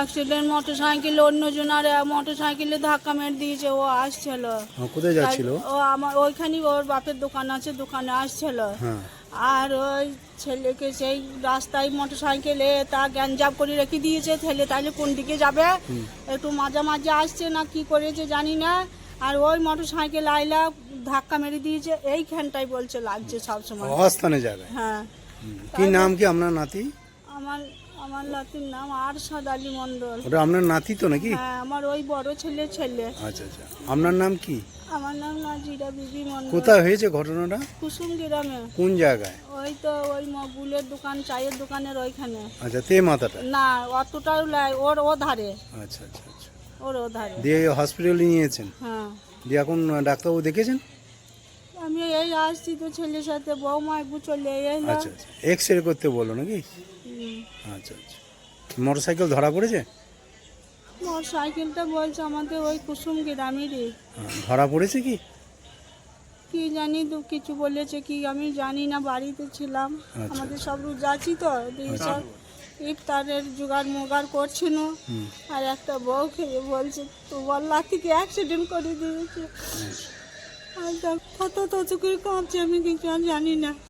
Accident motor cycle অন্যজনের motor সাইকেলে ধাক্কা মেরে দিয়েছে ও আসছিল। হ্যাঁ, কোথায় যাচ্ছিল? ও আমার ওইখানে ওর বাপের দোকান আছে দোকানে আসছিল। হ্যাঁ। আর ওই ছেলেকে সেই রাস্তায় মোটর সাইকেলে তা গ্যাঞ্জাম করে রেখে দিয়েছে ছেলে তাহলে কোন দিকে যাবে? একটু মাঝে মাঝে আসছে না কি করেছে জানি না। আর ওই মোটর সাইকেল আইলা ধাক্কা মেরে দিয়েছে এইখানটাই বলছে লাগছে সবসময়। অস্থানে জায়গায় হ্যাঁ। কি নাম কি আপনার নাতি? আমার আমার নাতির নাম আরশাদ আলী মণ্ডল। ওটা আপনার নাতি তো নাকি? হ্যাঁ আমার ওই বড় ছেলে ছেলে। আচ্ছা আচ্ছা। আপনার নাম কি? আমার নাম নাজিরা বিবি মণ্ডল। কোথায় হয়েছে ঘটনাটা? কুসুম গ্রামে। কোন জায়গায়? ওই তো ওই মগুলের দোকান চায়ের দোকানের ওইখানে। আচ্ছা তে মাথাটা? না অতটাও লাই ওর ও ধারে আচ্ছা আচ্ছা আচ্ছা। ওর ও ধারে দিয়ে হসপিটালে নিয়েছেন? হ্যাঁ। দিয়ে এখন ডাক্তারবাবু দেখেছেন? আমি এই আসছি তো ছেলের সাথে বৌমা একটু চলে এলাম আচ্ছা আচ্ছা। এক্স রে করতে বলো নাকি। আচ্ছা আচ্ছা। মোটর সাইকেল ধরা পড়েছে? মোর সাইকেলটা বলছে আমাদের ওই কুসুম গ্রামেরই। ধরা পড়েছে কি? কি জানি তো কিছু বলেছে কি আমি জানি না বাড়িতে ছিলাম। আচ্ছা। আমাদের সব রোজ আছি তো দিয়ে সব ইফতারের জোগাড় মোগাড় করছিল আর একটা বউ খেয়ে বলছে তোমার লাঠিকে অ্যাক্সিডেন্ট করে দিয়েছে। আর কত তত করে কাঁপছে আমি কিছু আর জানি না।